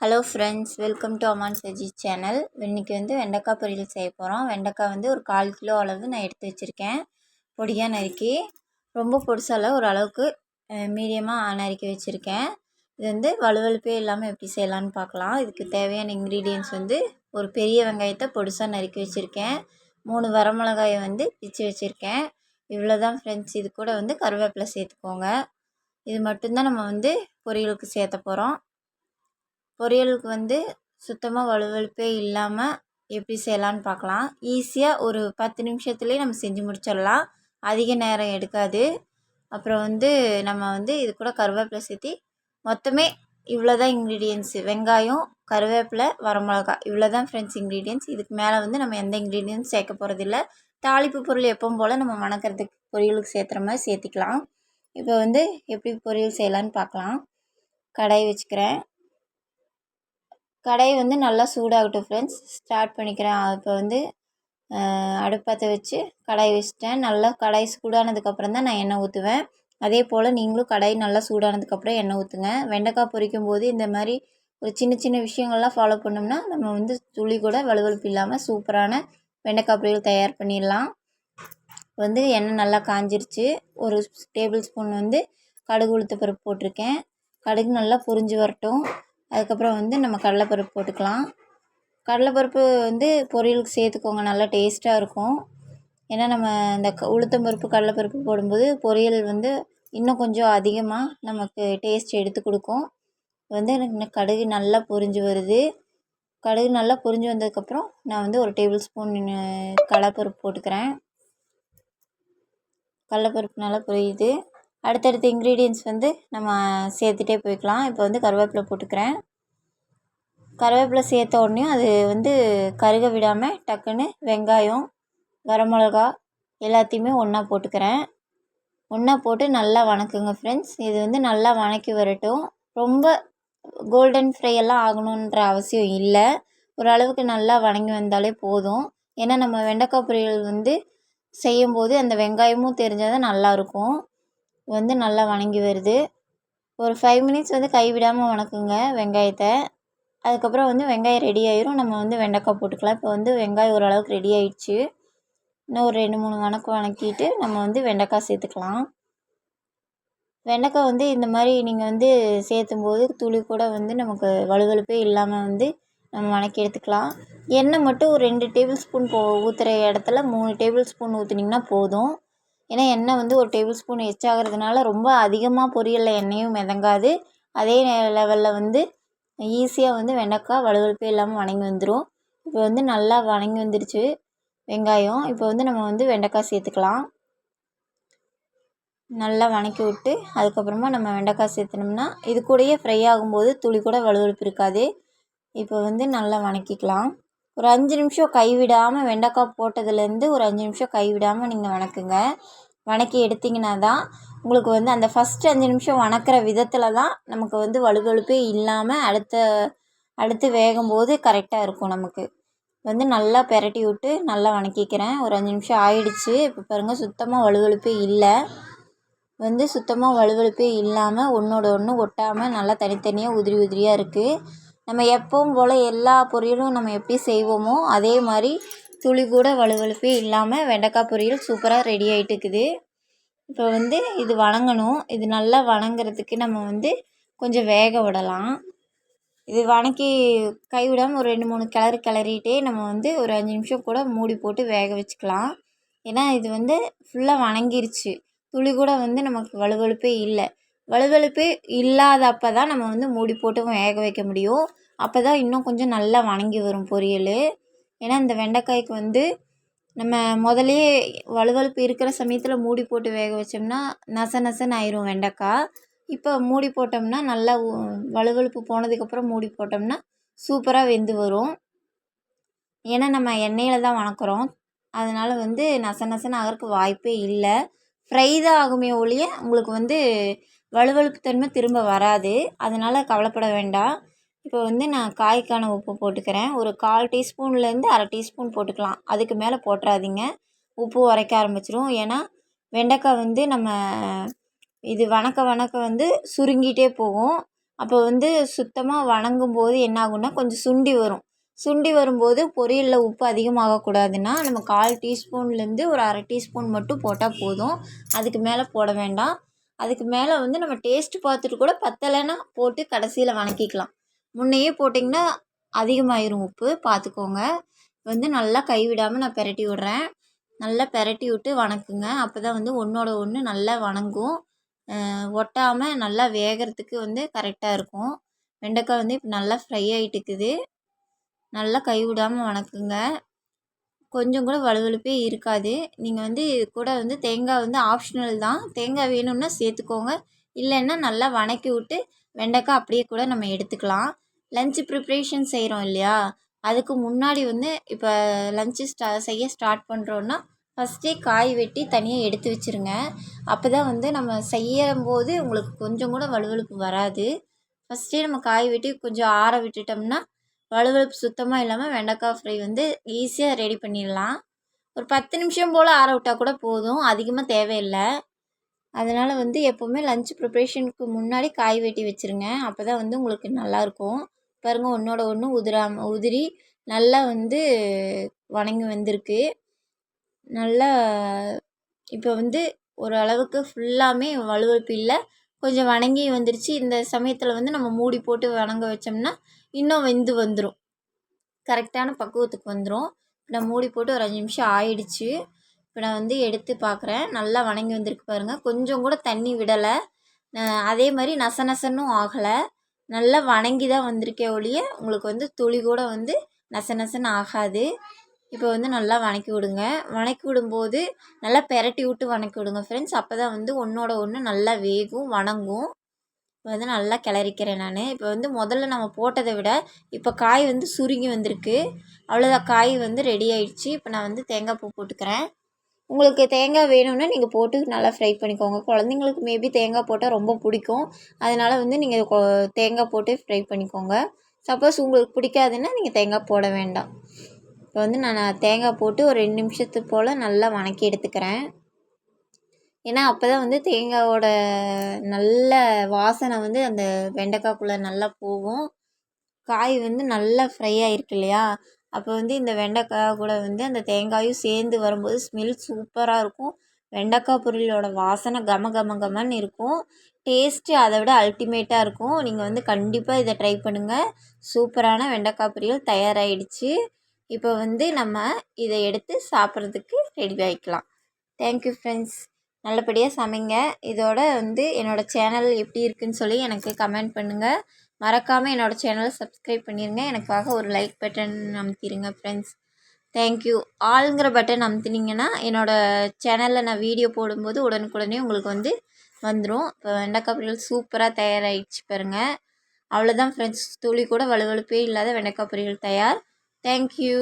Hello friends welcome to Aman Saji channel இன்றைக்கி வந்து வெண்டைக்காய் பொரியல் செய்ய போகிறோம் வெண்டைக்காய் வந்து ஒரு கால் கிலோ அளவு நான் எடுத்து வச்சுருக்கேன். பொடியாக நறுக்கி ரொம்ப பொடிசால ஒரு அளவுக்கு மீடியமாக நறுக்கி வச்சுருக்கேன். இது வந்து வலுவலுப்பே இல்லாமல் எப்படி செய்யலான்னு பார்க்கலாம். இதுக்கு தேவையான இன்க்ரீடியன்ஸ் வந்து ஒரு பெரிய வெங்காயத்தை பொடிசாக நறுக்கி வச்சுருக்கேன். மூணு வரமிளகாயை வந்து பிச்சு வச்சுருக்கேன். இவ்வளோ தான் ஃப்ரெண்ட்ஸ் இது கூட வந்து கருவேப்பிலை சேர்த்துக்கோங்க. இது மட்டும்தான் நம்ம வந்து பொரியலுக்கு சேர்த்த போகிறோம் பொரியலுக்கு வந்து சுத்தமாக வழுவழுப்பே இல்லாமல் எப்படி செய்யலான்னு பார்க்கலாம் ஈஸியாக ஒரு பத்து நிமிஷத்துலேயே நம்ம செஞ்சு முடிச்சிடலாம். அதிக நேரம் எடுக்காது. அப்புறம் வந்து நம்ம வந்து இது கூட கருவேப்பிலை சேர்த்தி மொத்தமே இவ்வளோ தான் இன்க்ரீடியன்ஸு வெங்காயம் கருவேப்பிலை வரமிளகா இவ்வளோ தான் ஃப்ரெண்ட்ஸ் இன்க்ரீடியன்ஸ் இதுக்கு மேலே வந்து நம்ம எந்த இன்க்ரீடியன்ஸ் சேர்க்க போகிறதில்ல தாளிப்பு பொருள் எப்பவும் போல் நம்ம வணக்கிறதுக்கு பொரியலுக்கு சேர்த்துற மாதிரி சேர்த்திக்கலாம். இப்போ வந்து எப்படி பொரியல் செய்யலான்னு பார்க்கலாம் கடாய் வச்சுக்கிறேன். கடாய் வந்து நல்லா சூடாகட்டும் ஃப்ரெண்ட்ஸ் ஸ்டார்ட் பண்ணிக்கிறேன். இப்போ வந்து அடுப்பத்தை வச்சு கடாய் வச்சிட்டேன். நல்லா கடாய் சூடானதுக்கப்புறம் தான் நான் எண்ணெய் ஊற்றுவேன் அதே போல் நீங்களும் கடாய் நல்லா சூடானதுக்கப்புறம் எண்ணெய் ஊற்றுங்க வெண்டைக்காய் பொரிக்கும் போது இந்த மாதிரி ஒரு சின்ன சின்ன விஷயங்கள்லாம் ஃபாலோ பண்ணோம்னா நம்ம வந்து துளி கூட வலுவழுப்பு இல்லாமல் சூப்பரான வெண்டைக்காய் பொரியல் தயார் பண்ணிடலாம். வந்து எண்ணெய் நல்லா காஞ்சிருச்சு. ஒரு டேபிள் ஸ்பூன் வந்து கடுகு உளுத்த பருப்பு போட்டிருக்கேன். கடுகு நல்லா பொரிஞ்சு வரட்டும். அதுக்கப்புறம் வந்து நம்ம கடலைப்பருப்பு போட்டுக்கலாம். கடலைப்பருப்பு வந்து பொரியலுக்கு சேர்த்துக்கோங்க நல்லா டேஸ்ட்டாக இருக்கும். ஏன்னா நம்ம இந்த க உளுத்தம்பருப்பு கடலைப்பருப்பு போடும்போது பொரியல் வந்து இன்னும் கொஞ்சம் அதிகமாக நமக்கு டேஸ்ட் எடுத்து கொடுக்கும். வந்து எனக்கு கடுகு நல்லா பொரிஞ்சு வருது. கடுகு நல்லா பொரிஞ்சு வந்ததுக்கப்புறம் நான் வந்து ஒரு டேபிள் ஸ்பூன் கடலைப்பருப்பு போட்டுக்கிறேன். கடலப்பருப்பு நல்லா பொரியுது. அடுத்தடுத்த இன்க்ரீடியன்ஸ் வந்து நம்ம சேர்த்துட்டே போய்க்கலாம். இப்போ வந்து கருவேப்பிலை போட்டுக்கிறேன். கருவேப்பிலை சேர்த்த உடனே அது வந்து கருக விடாமல் டக்குன்னு வெங்காயம் வரமிளகா எல்லாத்தையுமே ஒன்றா போட்டுக்கிறேன். ஒன்றா போட்டு நல்லா வணக்குங்க ஃப்ரெண்ட்ஸ் இது வந்து நல்லா வணக்கி வரட்டும். ரொம்ப கோல்டன் ஃப்ரை எல்லாம் ஆகணுன்ற அவசியம் இல்லை. ஓரளவுக்கு நல்லா வணங்கி வந்தாலே போதும். ஏன்னா நம்ம வெண்டைக்காய் பொரியல் வந்து செய்யும்போது அந்த வெங்காயமும் தெரிஞ்சால் தான் நல்லாயிருக்கும் வந்து நல்லா வணங்கி வருது. ஒரு ஃபைவ் மினிட்ஸ் வந்து கைவிடாமல் வணக்குங்க வெங்காயத்தை. அதுக்கப்புறம் வந்து வெங்காயம் ரெடி ஆயிரும். நம்ம வந்து வெண்டைக்காய் போட்டுக்கலாம். இப்போ வந்து வெங்காயம் ஓரளவுக்கு ரெடி ஆயிடுச்சு. இன்னும் ஒரு ரெண்டு மூணு வணக்கம் வணக்கிட்டு நம்ம வந்து வெண்டைக்காய் சேர்த்துக்கலாம். வெண்டைக்காய் வந்து இந்த மாதிரி நீங்கள் வந்து சேர்த்தும் போது துளி கூட வந்து நமக்கு வலுவலுப்பே இல்லாமல் வந்து நம்ம வணக்கி எடுத்துக்கலாம். எண்ணெய் மட்டும் ஒரு ரெண்டு டேபிள் ஸ்பூன் போ ஊற்றுற இடத்துல மூணு டேபிள் ஸ்பூன் ஊற்றுனீங்கன்னா போதும். ஏன்னா எண்ணெய் வந்து ஒரு டேபிள் ஸ்பூன் எச்சாகிறதுனால ரொம்ப அதிகமாக பொரியலில் எண்ணெயும் மிதங்காது. அதே லெவலில் வந்து ஈஸியாக வந்து வெண்டைக்காய் வலுவழுப்பே இல்லாமல் வணங்கி வந்துடும் இப்போ வந்து நல்லா வணங்கி வந்துடுச்சு வெங்காயம். இப்போ வந்து நம்ம வந்து வெண்டைக்காய் சேர்த்துக்கலாம். நல்லா வணக்கி விட்டு அதுக்கப்புறமா நம்ம வெண்டைக்காய் சேர்த்துனோம்னா இது கூடயே ஃப்ரை ஆகும்போது துளி கூட வலுவழுப்பு இருக்காது. இப்போ வந்து நல்லா வணக்கிக்கலாம். ஒரு அஞ்சு நிமிஷம் கைவிடாமல் வெண்டைக்காய் போட்டதுலேருந்து ஒரு அஞ்சு நிமிஷம் கைவிடாமல் நீங்கள் வணக்குங்க. வணக்கி எடுத்திங்கன்னா தான் உங்களுக்கு வந்து அந்த ஃபஸ்ட்டு அஞ்சு நிமிஷம் வணக்கிற விதத்தில் தான் நமக்கு வந்து வலுவழுப்பே இல்லாமல் அடுத்த அடுத்து வேகும்போது கரெக்டாக இருக்கும் நமக்கு. வந்து நல்லா பெரட்டி விட்டு நல்லா வணக்கிக்கிறேன். ஒரு அஞ்சு நிமிஷம் ஆயிடுச்சு. இப்போ பாருங்கள் சுத்தமாக வலுவழுப்பே இல்லை. வந்து சுத்தமாக வலுவழுப்பே இல்லாமல் ஒன்றோட ஒன்று ஒட்டாமல் நல்லா தனித்தனியாக உதிரி உதிரியாக இருக்குது நம்ம எப்பவும் போல் எல்லா பொரியலும் நம்ம எப்படி செய்வோமோ அதே மாதிரி துளி கூட வலுவழுப்பே இல்லாமல் வெண்டைக்காய் பொரியல் சூப்பராக ரெடி ஆகிட்டு இருக்குது இப்போ வந்து இது வணங்கணும். இது நல்லா வணங்குறதுக்கு நம்ம வந்து கொஞ்சம் வேக விடலாம். இது வணக்கி கை விடாமல் ஒரு ரெண்டு மூணு கிளறு கிளறிட்டே நம்ம வந்து ஒரு அஞ்சு நிமிஷம் கூட மூடி போட்டு வேக வச்சுக்கலாம். ஏன்னா இது வந்து ஃபுல்லாக வணங்கிருச்சு. துளி கூட வந்து நமக்கு வலுவழுப்பே இல்லை. வலுவழுப்பே இல்லாதப்போ தான் நம்ம வந்து மூடி போட்டு வேக வைக்க முடியும். அப்போ தான் இன்னும் கொஞ்சம் நல்லா வணங்கி வரும் பொரியல். ஏன்னா இந்த வெண்டைக்காய்க்கு வந்து நம்ம முதலையே வழுவழுப்பு இருக்கிற சமயத்தில் மூடி போட்டு வேக வச்சோம்னா நச நசன்னு ஆயிரும் வெண்டைக்காய் இப்போ மூடி போட்டோம்னா நல்லா வலுவழுப்பு போனதுக்கப்புறம் மூடி போட்டோம்னா சூப்பராக வெந்து வரும். ஏன்னா நம்ம எண்ணெயில் தான் வணக்கிறோம். அதனால் வந்து நச நசன்னு ஆகிறதுக்கு வாய்ப்பே இல்லை. ஃப்ரை தான் ஆகுமே ஒழிய உங்களுக்கு வந்து வலுவழுப்பு தன்மை திரும்ப வராது. அதனால் கவலைப்பட வேண்டாம் இப்போ வந்து நான் காய்க்கான உப்பு போட்டுக்கிறேன். ஒரு கால் டீஸ்பூன்லேருந்து அரை டீஸ்பூன் போட்டுக்கலாம். அதுக்கு மேலே போட்டுறாதீங்க. உப்பு உரைக்க ஆரம்பிச்சிரும். ஏன்னா வெண்டைக்காய் வந்து நம்ம இது வணக்க வணக்க வந்து சுருங்கிட்டே போகும். அப்போ வந்து சுத்தமாக வணங்கும் போது என்ன ஆகும்னா கொஞ்சம் சுண்டி வரும். சுண்டி வரும்போது பொரியலில் உப்பு அதிகமாகக்கூடாதுன்னா நம்ம கால் டீஸ்பூன்லேருந்து ஒரு அரை டீஸ்பூன் மட்டும் போட்டால் போதும். அதுக்கு மேலே போட வேண்டாம். அதுக்கு மேலே வந்து நம்ம டேஸ்ட்டு பார்த்துட்டு கூட பத்தலைன்னா போட்டு கடைசியில் வணக்கிக்கலாம். முன்னையே போட்டிங்கன்னா அதிகமாயிரும் உப்பு. பார்த்துக்கோங்க. வந்து நல்லா கைவிடாமல் நான் பிரட்டி விட்றேன். நல்லா பிரட்டி விட்டு வணக்குங்க. அப்போ தான் வந்து ஒன்றோட ஒன்று நல்லா வணங்கும். ஒட்டாமல் நல்லா வேகிறதுக்கு வந்து கரெக்டாக இருக்கும். வெண்டைக்காய் வந்து இப்போ நல்லா ஃப்ரை ஆகிட்டுக்குது நல்லா கைவிடாமல் வணக்குங்க. கொஞ்சம் கூட வழுவழுப்பே இருக்காது. நீங்கள் வந்து இது கூட வந்து தேங்காய் வந்து ஆப்ஷனல் தான். தேங்காய் வேணும்னா சேர்த்துக்கோங்க. இல்லைன்னா நல்லா வணக்கி விட்டு வெண்டைக்காய் அப்படியே கூட நம்ம எடுத்துக்கலாம். லஞ்சு ப்ரிப்ரேஷன் செய்கிறோம் இல்லையா? அதுக்கு முன்னாடி வந்து இப்போ லன்ச்சு ஸ்டா செய்ய ஸ்டார்ட் பண்ணுறோன்னா ஃபஸ்ட்டே காய் வெட்டி தனியாக எடுத்து வச்சுருங்க. அப்போ தான் வந்து நம்ம செய்யும்போது உங்களுக்கு கொஞ்சம் கூட வலுவலுப்பு வராது. ஃபஸ்ட்டே நம்ம காய் வெட்டி கொஞ்சம் ஆற விட்டுட்டோம்னா வழுவழுப்பு சுத்தமாக இல்லாமல் வெண்டைக்காய் ஃப்ரை வந்து ஈஸியாக ரெடி பண்ணிடலாம். ஒரு பத்து நிமிஷம் போல் ஆற விட்டால் கூட போதும். அதிகமாக தேவையில்லை. அதனால் வந்து எப்போவுமே லன்ச் ப்ரிப்ரேஷனுக்கு முன்னாடி காய் வெட்டி வச்சுருங்க. அப்போ தான் வந்து உங்களுக்கு நல்லாயிருக்கும் பாருங்கள் ஒன்றோட ஒன்று உதிராமல் உதிரி நல்லா வந்து வணங்கி வந்திருக்கு. நல்லா இப்போ வந்து ஓரளவுக்கு ஃபுல்லாமே வலுவழுப்பு இல்லை கொஞ்சம் வணங்கி வந்துருச்சு. இந்த சமயத்தில் வந்து நம்ம மூடி போட்டு வணங்க வச்சோம்னா இன்னும் வெந்து வந்துடும் கரெக்டான பக்குவத்துக்கு வந்துடும் நான் மூடி போட்டு ஒரு அஞ்சு நிமிஷம் ஆயிடுச்சு. இப்போ நான் வந்து எடுத்து பார்க்குறேன் நல்லா வணங்கி வந்திருக்கு பாருங்கள் கொஞ்சம் கூட தண்ணி விடலை. அதே மாதிரி நச நசன்னும் ஆகலை. நல்லா வணங்கி தான் வந்திருக்கே ஒழிய உங்களுக்கு வந்து துளி கூட வந்து நச நசன்னு ஆகாது. இப்போ வந்து நல்லா வணக்கி விடுங்க. வணக்கி விடும்போது நல்லா பெரட்டி விட்டு வணக்கி விடுங்க ஃப்ரெண்ட்ஸ் அப்போ தான் வந்து ஒன்றோட ஒன்று நல்லா வேகும் வணங்கும். இப்போ வந்து நல்லா கிளறிக்கிறேன் நான். இப்போ வந்து முதல்ல நம்ம போட்டதை விட இப்போ காய் வந்து சுருங்கி வந்திருக்கு. அவ்வளோதான் காய் வந்து ரெடி ஆயிடுச்சு. இப்போ நான் வந்து தேங்காய் பூ போட்டுக்கிறேன். உங்களுக்கு தேங்காய் வேணும்னா நீங்கள் போட்டு நல்லா ஃப்ரை பண்ணிக்கோங்க. குழந்தைங்களுக்கு மேபி தேங்காய் போட்டால் ரொம்ப பிடிக்கும். அதனால் வந்து நீங்கள் தேங்காய் போட்டு ஃப்ரை பண்ணிக்கோங்க. சப்போஸ் உங்களுக்கு பிடிக்காதுன்னா நீங்கள் தேங்காய் போட வேண்டாம். இப்போ வந்து நான் தேங்காய் போட்டு ஒரு ரெண்டு நிமிஷத்து போல் நல்லா வணக்கி எடுத்துக்கிறேன். ஏன்னா அப்போ தான் வந்து தேங்காயோட நல்ல வாசனை வந்து அந்த வெண்டைக்காக்குள்ளே நல்லா போகும். காய் வந்து நல்லா ஃப்ரை ஆகிருக்கு இல்லையா? அப்போ வந்து இந்த வெண்டைக்காய் கூட வந்து அந்த தேங்காயும் சேர்ந்து வரும்போது ஸ்மெல் சூப்பராக இருக்கும். வெண்டைக்காய் பொரியலோட வாசனை கம கம கமன்னு இருக்கும். டேஸ்ட்டு அதை விட அல்டிமேட்டாக இருக்கும். நீங்கள் வந்து கண்டிப்பாக இதை ட்ரை பண்ணுங்கள் சூப்பரான வெண்டைக்காய் பொரியல் தயாராகிடுச்சு இப்போ வந்து நம்ம இதை எடுத்து சாப்பிட்றதுக்கு ரெடி ஆகிக்கலாம் தேங்க்யூ ஃப்ரெண்ட்ஸ் நல்லபடியாக சமைங்க. இதோட வந்து என்னோடய சேனல் எப்படி இருக்குதுன்னு சொல்லி எனக்கு கமெண்ட் பண்ணுங்கள் மறக்காமல் என்னோடய சேனலை சப்ஸ்கிரைப் பண்ணிடுங்க எனக்காக ஒரு லைக் பட்டன் அமுத்திடுங்க ஃப்ரெண்ட்ஸ் தேங்க்யூ ஆளுங்கிற பட்டன் அமுத்துனீங்கன்னா என்னோடய சேனலில் நான் வீடியோ போடும்போது உடனுக்குடனே உங்களுக்கு வந்து வந்துடும் இப்போ வெண்டைக்காய் பொரியல் சூப்பராக தயாராகிடுச்சு பாருங்கள் அவ்வளோதான் ஃப்ரெண்ட்ஸ் துளி கூட வலுவழுப்பே இல்லாத வெண்டைக்காய் பொரியல் தயார். தேங்க்யூ